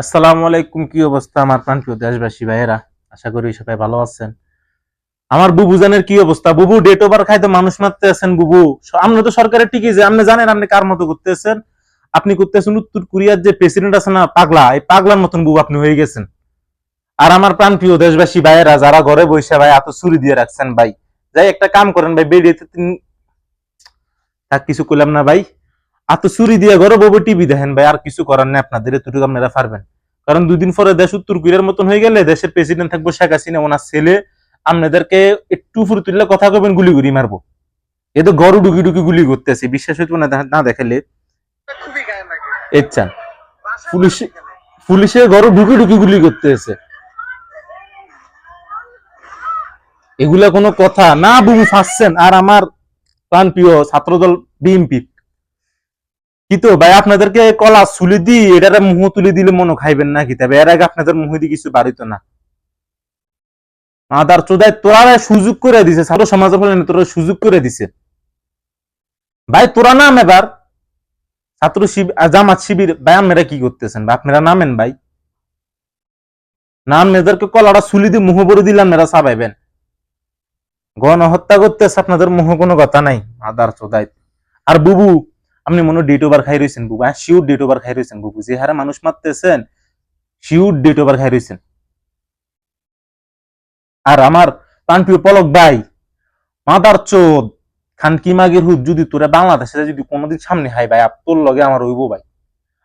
আসসালামু আলাইকুম, কি অবস্থা আমার প্রাণপ্রিয় দেশবাসী ভাইয়েরা? আশা করি সবাই ভালো আছেন। আমার বুবু জানের কি অবস্থা? বুবু ডেট ওভার খাইতে মানুষ মারতে আছেন বুবু। আপনি তো সরকারের ঠিকই যে আপনি জানেন আপনি কার মতো করতেছেন। আপনি করতেছেন উত্তর কোরিয়ার যে প্রেসিডেন্ট আছে না, পাগলা, এই পাগলার মতন বুবু আপনি হয়ে গেছেন। আর আমার প্রাণপ্রিয় দেশবাসী ভাইয়েরা, যারা ঘরে বসে ভাই এত চুরি দিয়ে রাখছেন ভাই, যাই একটা কাম করেন ভাই, বেরিয়ে থাক, কিছু করলাম না ভাই। এত চুরি দিয়ে ঘরে বউ টিভি দেখেন ভাই আর কিছু করার নেই আপনাদের এতটুকু আপনারা পারবেন। কারণ দুদিন পরে দেশ উত্তর কোরিয়ার মতন হয়ে গেলে দেশের প্রেসিডেন্ট থাকব শেখ হাসিনা ওনার ছেলে আপনাদেরকে একটু ফুর তুললে কথা কবেন গুলি গুলি মারবো। এ তো গরু ডুকি ডুকি গুলি করতেছে বিশ্বাস হইতো না না দেখালে। ইচ্ছা পুলিশ পুলিশে গরু ঢুকি ঢুকি গুলি করতেছে এগুলা কোনো কথা। না বুবু ফাঁসছেন। আর আমার প্রাণ প্রিয় ছাত্রদল বিএনপি। কি তো, ভাই আপনাদেরকে কলা চুলি দি এটারে মুহ তুলি দিলে মনে খাইবেন না কিতাবে এর আগে আপনাদের মুহ দিয়ে কিছু বাড়িত না। মাদার চোদায় তোরা সুযোগ করে দিছে ছাত্র সমাজের ফলে তোরা সুযোগ করে দিছে। ভাই, তোরা নাম এবার ছাত্র শিবির জামাত শিবির, ভাই, আপনারা কি করতেছেন? ভাই, আপনারা নামেন ভাই। নাম এদেরকে কলাটা চুলি দিয়ে মুহ ভরে দিলাম এরা চাবাইবেন। গণহত্যা করতেছে, আপনাদের মুহ কোনো কথা নাই আদার চোদায়। আর বুবু আপনি মনে ডেট ওভার খাই রয়েছেন বুবু হ্যাঁ? শিউর ডেট ওভার খাই রয়েছেন বুবু, যে হারে মানুষ মারতেছেন শিউর ডেট ওভার খাই রয়েছেন আর আমার প্রাণপ্রিয় পলক ভাই, মাদার চোদ, খানকি মাগের হুদ, যদি তোরা বাংলাদেশে যদি কোনোদিন সামনে হাই ভাই তোর লগে আমার হইব ভাই।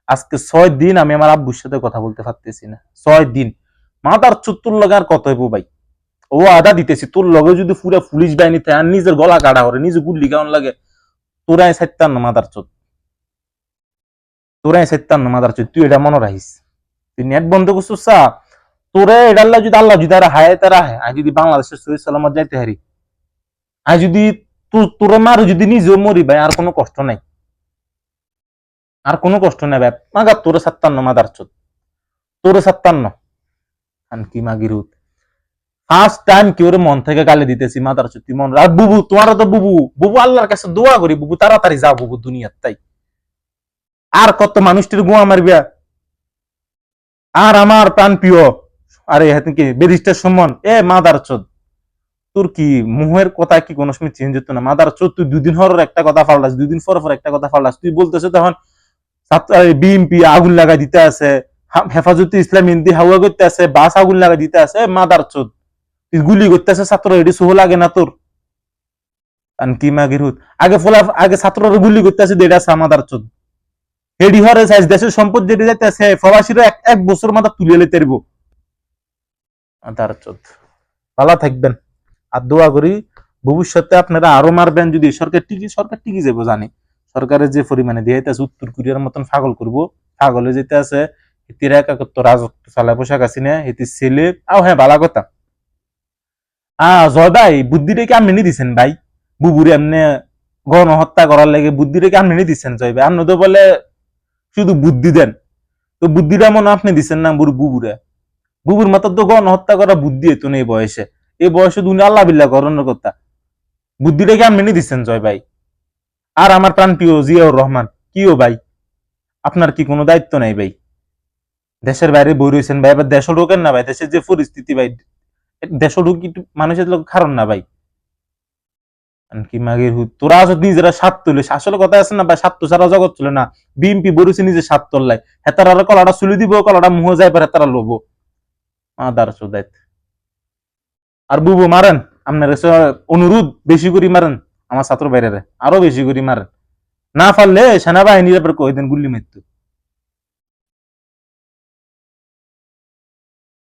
আজকে ছয় দিন আমি আমার আব্বুর সাথে কথা বলতে পারতেছি না, ছয় দিন। মাদার চোদ তোর লগে আর কত হইব ভাই? ও আদা দিতেছি, তোর লগে যদি পুরা পুলিশ বাহিনী থাকে আর নিজের গলা কাটা করে, নিজে গুল্লি কেমন লাগে, তোরাই সাইতান না মাদার চোদ। তোরাই সাইতান না মাদার চোদ তুই এটা মনে রাখিস। তুই নেট বন্ধ করছিস সা তোরে এটা আল্লাহ যদি আল্লাহ যদি আর হায়, তারা হায়। আর যদি বাংলাদেশের সহি সালামত যাইতে হারি। আর যদি তোর- মার যদি নিজেও মরি, ভাই, আর কোনো কষ্ট নাই। আর কোনো কষ্ট নাই, ভাই। মাগা, তোরে সাত্তান্ন মাদার চোদ তোরে খান কি মাগির ফার্স্ট টাইম কি ওরে মন থেকে গালি দিতেছি মাদার চোদ তুই মন আর বুবু তোমার তো বুবু। বুবু আল্লাহর কাছে দোয়া করি, বুবু, তাড়াতাড়ি যাও বুবু দুনিয়ার, তাই। আর কত মানুষটির গুয়া মারবিয়া? আর আমার প্রাণ প্রিয়। আরে কি? বেরিস্টার সম্মান? এ মাদার চোদ। তোর কি মুহের কথা কি কোনো সময় চেঞ্জ হতো না? মাদার চোদ, তুই দুদিন হর একটা কথা ফাল্লাস, দুদিন পর পর একটা কথা ফাল্লাস। তুই বলতেছ তখন বিএমপি আগুন লাগা দিতে আছে হেফাজতে ইসলাম হিন্দি হাওয়া করতে আছে, বাস আগুন লাগা দিতে আছে মাদার চোদ। তুই গুলি করতেছে ছাত্র এটি সোহ লাগে না তোর। কি মাগির আগে ফলা আগে ছাত্ররা গুলি করতেছে দেড় আছে মাদার চোদ। হেডি হরে সাইজ দেশের সম্পদ যেটি যাইতেছে এক এক বছর মাথা তুলে লেতে পারব আদার চোদ ভালো থাকবেন। আর দোয়া করি, ভবিষ্যতে আপনারা আরও মারবেন যদি সরকার টিকি সরকার টিকি জানি। সরকারের যে পরিমাণে দিয়ে আছে উত্তর কোরিয়ার মতন পাগল করব। পাগলে যেতে আছে একাকত্ব রাজত্ব চালায়, পোশাক আছি না, হিতির ছেলে। আও হ্যাঁ ভালো কথা। আহ জয় ভাই বুদ্ধিটা কি আপনি দিছেন ভাই? বুবুরে এমনি গণহত্যা করার লাগে বুদ্ধিটা কি আপনি দিচ্ছেন জয় ভাই? আপনি তো বলে শুধু বুদ্ধি দেন। তো বুদ্ধিটা মনে আপনি দিচ্ছেন না বুড়ি বুবুরে। বুবুর মাত্র তো গণ হত্যা করা বুদ্ধি এতো নেই বয়সে। এই বয়সে দুনিয়া আল্লাহ বিল্লাহ করানোর কথা বুদ্ধিটা কি আপনি দিচ্ছেন জয় ভাই? আর আমার প্রাণ প্রিয় জিয়াউর রহমান কিও ভাই? আপনার কি কোনো দায়িত্ব নাই ভাই? দেশের বাইরে বই রয়েছেন ভাই এবার দেশ ঢোকেন না ভাই, দেশের যে পরিস্থিতি ভাই দেশ ঢুকি মানুষের লোক কারণ না ভাই। কি হুত তোরা আসো নিজেরা সাত তুলে, আসলে কথা আছে না ভাই সাত তো সারা জগৎ চলে না বিএমপি বলেছে নিজে সাত তোল্লাই হেতারা কলাটা চুলি দিব, কলাটা মুহ যায়, পর হেতারা লোবো। মাদার চোদাইত আর বুবু মারেন, আপনার অনুরোধ, বেশি করে মারেন, আমার ছাত্র বাইরে আরও বেশি করে মারেন। না পারলে সেনাবাহিনীর এবার কই দেন গুল্লি মৃত্যু